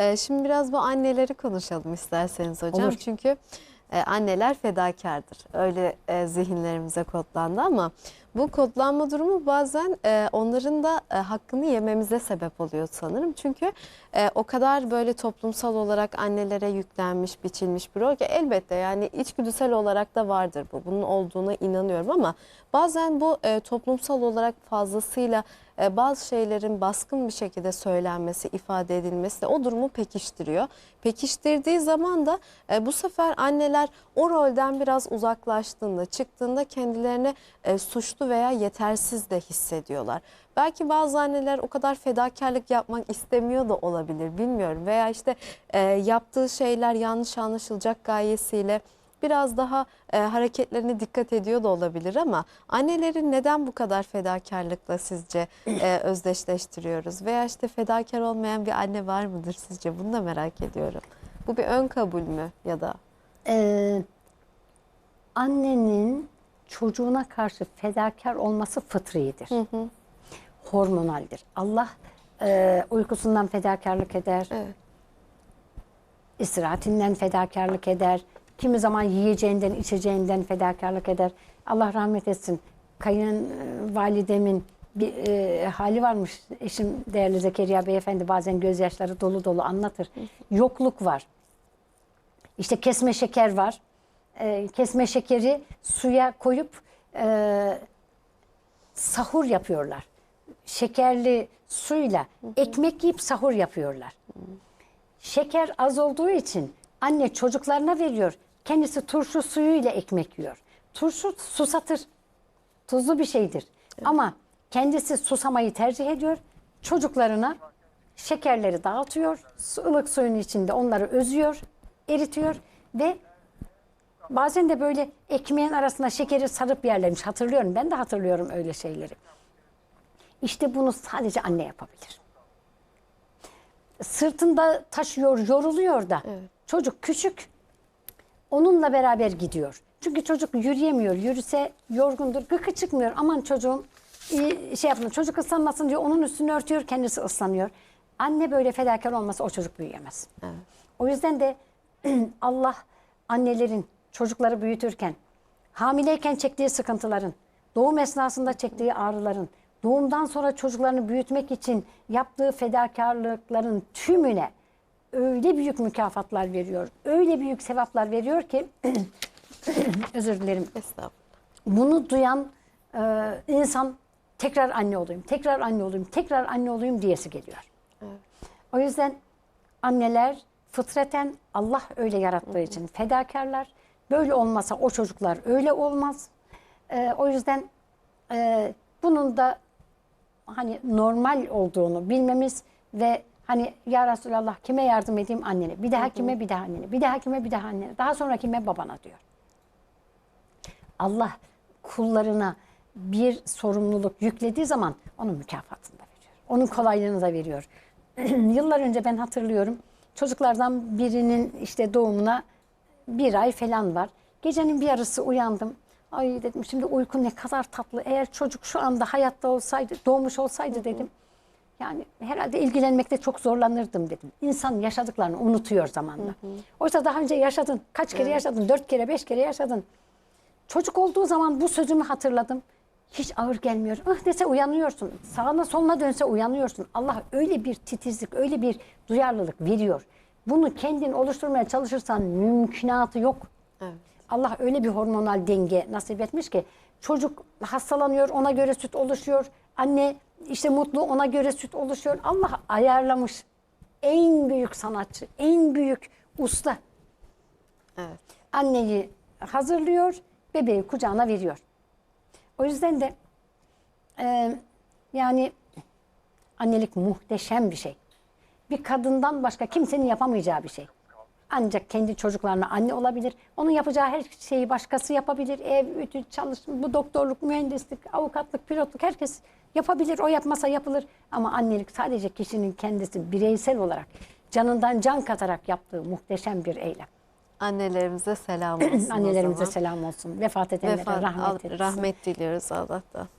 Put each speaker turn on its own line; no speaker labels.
Ee, şimdi biraz bu anneleri konuşalım isterseniz hocam.
Olur.
Çünkü e, anneler fedakardır. Öyle e, zihinlerimize kodlandı ama bu kodlanma durumu bazen e, onların da e, hakkını yememize sebep oluyor sanırım. Çünkü e, o kadar böyle toplumsal olarak annelere yüklenmiş, biçilmiş bir rol ki elbette yani içgüdüsel olarak da vardır bu. Bunun olduğuna inanıyorum ama bazen bu e, toplumsal olarak fazlasıyla e, bazı şeylerin baskın bir şekilde söylenmesi, ifade edilmesi o durumu pekiştiriyor. Pekiştirdiği zaman da e, bu sefer anneler o rolden biraz uzaklaştığında, çıktığında kendilerini e, suçlu veya yetersiz de hissediyorlar. Belki bazı anneler o kadar fedakarlık yapmak istemiyor da olabilir bilmiyorum. Veya işte e, yaptığı şeyler yanlış anlaşılacak gayesiyle biraz daha e, hareketlerine dikkat ediyor da olabilir ama annelerin neden bu kadar fedakarlıkla sizce e, özdeşleştiriyoruz? Veya işte fedakar olmayan bir anne var mıdır sizce? Bunu da merak ediyorum. Bu bir ön kabul mü ya da?
Ee, annenin çocuğuna karşı fedakar olması fıtridir. Hormonaldir. Allah e, uykusundan fedakarlık eder.
Evet.
istirahatinden fedakarlık eder. Kimi zaman yiyeceğinden, içeceğinden fedakarlık eder. Allah rahmet etsin. Kayınvalidemin bir e, hali varmış. Eşim değerli Zekeriya Beyefendi bazen gözyaşları dolu dolu anlatır. Yokluk var. İşte kesme şeker var. E, kesme şekeri suya koyup e, sahur yapıyorlar. Şekerli suyla ekmek yiyip sahur yapıyorlar. Şeker az olduğu için anne çocuklarına veriyor. Kendisi turşu suyuyla ekmek yiyor. Turşu susatır. Tuzlu bir şeydir. Ama kendisi susamayı tercih ediyor. Çocuklarına şekerleri dağıtıyor. Ilık suyun içinde onları özüyor, eritiyor ve bazen de böyle ekmeğin arasına şekeri sarıp yerlemiş. Hatırlıyorum. Ben de hatırlıyorum öyle şeyleri. İşte bunu sadece anne yapabilir sırtında taşıyor, yoruluyor da. Çocuk küçük. Onunla beraber gidiyor. Çünkü çocuk yürüyemiyor. Yürüse yorgundur. Gıkı çıkmıyor. Aman çocuğum iyi şey yapın. Çocuk ıslanmasın diyor. Onun üstünü örtüyor. Kendisi ıslanıyor. Anne böyle fedakar olmasa o çocuk büyüyemez. O yüzden de Allah annelerin çocukları büyütürken hamileyken çektiği sıkıntıların, doğum esnasında çektiği ağrıların, doğumdan sonra çocuklarını büyütmek için yaptığı fedakarlıkların tümüne öyle büyük mükafatlar veriyor, öyle büyük sevaplar veriyor ki özür dilerim.
Estağfurullah.
Bunu duyan e, insan tekrar anne olayım, tekrar anne olayım, tekrar anne olayım diyesi geliyor. O yüzden anneler fıtraten Allah öyle yarattığı için fedakarlar. Böyle olmasa o çocuklar öyle olmaz. Ee, o yüzden e, bunun da hani normal olduğunu bilmemiz ve hani ya Resulallah kime yardım edeyim annene. Bir daha kime bir daha annene. Bir daha kime bir daha annene. Daha sonra kime babana diyor. Allah kullarına bir sorumluluk yüklediği zaman onun mükafatını da veriyor. Onun kolaylığını da veriyor. Yıllar önce ben hatırlıyorum. Çocuklardan birinin işte doğumuna bir ay falan var. Gecenin bir yarısı uyandım. Ay dedim şimdi uyku ne kadar tatlı. Eğer çocuk şu anda hayatta olsaydı, doğmuş olsaydı dedim. Yani herhalde ilgilenmekte çok zorlanırdım dedim. İnsan yaşadıklarını unutuyor zamanla. Oysa daha önce yaşadın. Kaç kere yaşadın? Dört kere, beş kere yaşadın. Çocuk olduğu zaman bu sözümü hatırladım. Hiç ağır gelmiyor. Ah dese uyanıyorsun. Sağına soluna dönse uyanıyorsun. Allah öyle bir titizlik, öyle bir duyarlılık veriyor. Bunu kendin oluşturmaya çalışırsan mümkünatı yok.
Evet.
Allah öyle bir hormonal denge nasip etmiş ki çocuk hastalanıyor ona göre süt oluşuyor. Anne işte mutlu ona göre süt oluşuyor. Allah ayarlamış. En büyük sanatçı, en büyük usta
Evet.
anneyi hazırlıyor, bebeği kucağına veriyor. O yüzden de e, yani annelik muhteşem bir şey. Bir kadından başka kimsenin yapamayacağı bir şey. Ancak kendi çocuklarına anne olabilir. Onun yapacağı her şeyi başkası yapabilir. Ev, ütü, çalışma, bu doktorluk, mühendislik, avukatlık, pilotluk herkes yapabilir. O yapmasa yapılır. Ama annelik sadece kişinin kendisi bireysel olarak canından can katarak yaptığı muhteşem bir eylem.
Annelerimize selam olsun
Annelerimize selam olsun. Vefat edenlere
Vefat,
rahmet
al- rahmet diliyoruz Allah'tan.